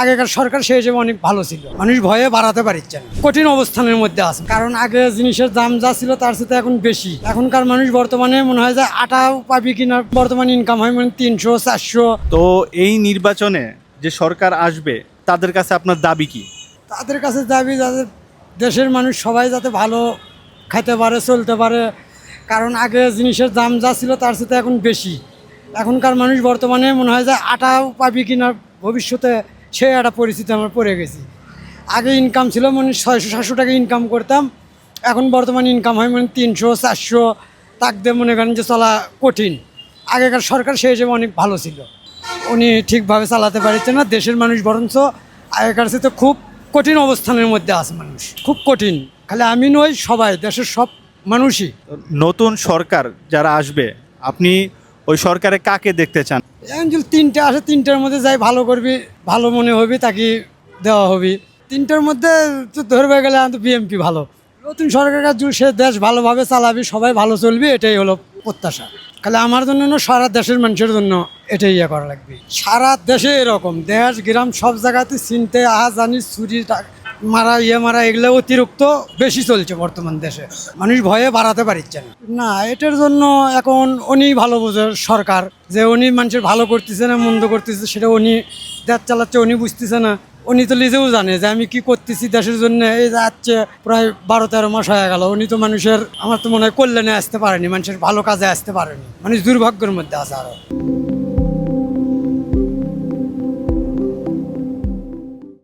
আগেকার সরকার সেই হিসেবে অনেক ভালো ছিল। মানুষ ভয়ে বাড়াতে পারছে না। কঠিন অবস্থানের মধ্যে আছে। কারণ আগে জিনিসের দাম যা ছিল তার সাথে এখন বেশি। এখনকার মানুষ বর্তমানে মনে হয় যে আটাও পাবি কিনা বর্তমানে ইনকাম হয় মানে তিনশো চারশো। তো এই নির্বাচনে যে সরকার আসবে তাদের কাছে আপনার দাবি কি? তাদের কাছে দাবি যাতে দেশের মানুষ সবাই যাতে ভালো খেতে পারে চলতে পারে। কারণ আগে জিনিসের দাম যা ছিল তার সাথে এখন বেশি। এখনকার মানুষ বর্তমানে মনে হয় যে আটাও পাবি কিনা ভবিষ্যতে সে একটা পরিস্থিতি আমরা পড়ে গেছি। আগে ইনকাম ছিল মানে ছয়শো, সাতশো টাকা ইনকাম করতাম। এখন বর্তমানে ইনকাম হয় মানে তিনশো, চারশো। তাক দিয়ে মনে করেন যে চলা কঠিন। আগেকার সরকার সেই হিসেবে অনেক ভালো ছিল। উনি ঠিকভাবে চালাতে পারছে না, দেশের মানুষ বরঞ্চ আগেকার সাথে খুব কঠিন অবস্থানের মধ্যে আছে মানুষ। খুব কঠিন। খালি আমি নই, সবাই, দেশের সব মানুষই। নতুন সরকার যারা আসবে, আপনি ওই সরকারে কাকে দেখতে চান? যদি তিনটে আসে, তিনটার মধ্যে যাই ভালো করবি, ভালো মনে হবে, তাকে দেওয়া হবে। তিনটার মধ্যে তো ধরবে গেলে তো বিএমপি ভালো। নতুন সরকার কাজ সে দেশ ভালোভাবে চালাবি, সবাই ভালো চলবি, এটাই হলো প্রত্যাশা। তাহলে আমার জন্য না সারা দেশের মানুষের জন্য এটাই ইয়ে করা লাগবে। সারা দেশে এরকম, দেশ, গ্রাম, সব জায়গাতে চিনতে আজানি চুরি টা- মারা ইয়ে মারা, এগুলো অতিরিক্ত বেশি চলছে বর্তমান দেশে। মানুষ ভয়ে বাড়াতে পারছে না। না, এটার জন্য এখন উনি ভালো বোঝে সরকার। যে উনি মানুষের ভালো করতেছে না, মন্দ করতেছে, সেটা উনি দেশ চালাচ্ছে, উনি বুঝতেছে না। উনি তো নিজেও জানে যে আমি কি করতেছি দেশের জন্য। এই যাচ্ছে প্রায় বারো, তেরো মাস হয়ে গেল, উনি তো মানুষের, আমার তো মনে হয় কল্যাণে আসতে পারেনি, মানুষের ভালো কাজে আসতে পারেনি। মানুষ দুর্ভাগ্যের মধ্যে আছে আরও।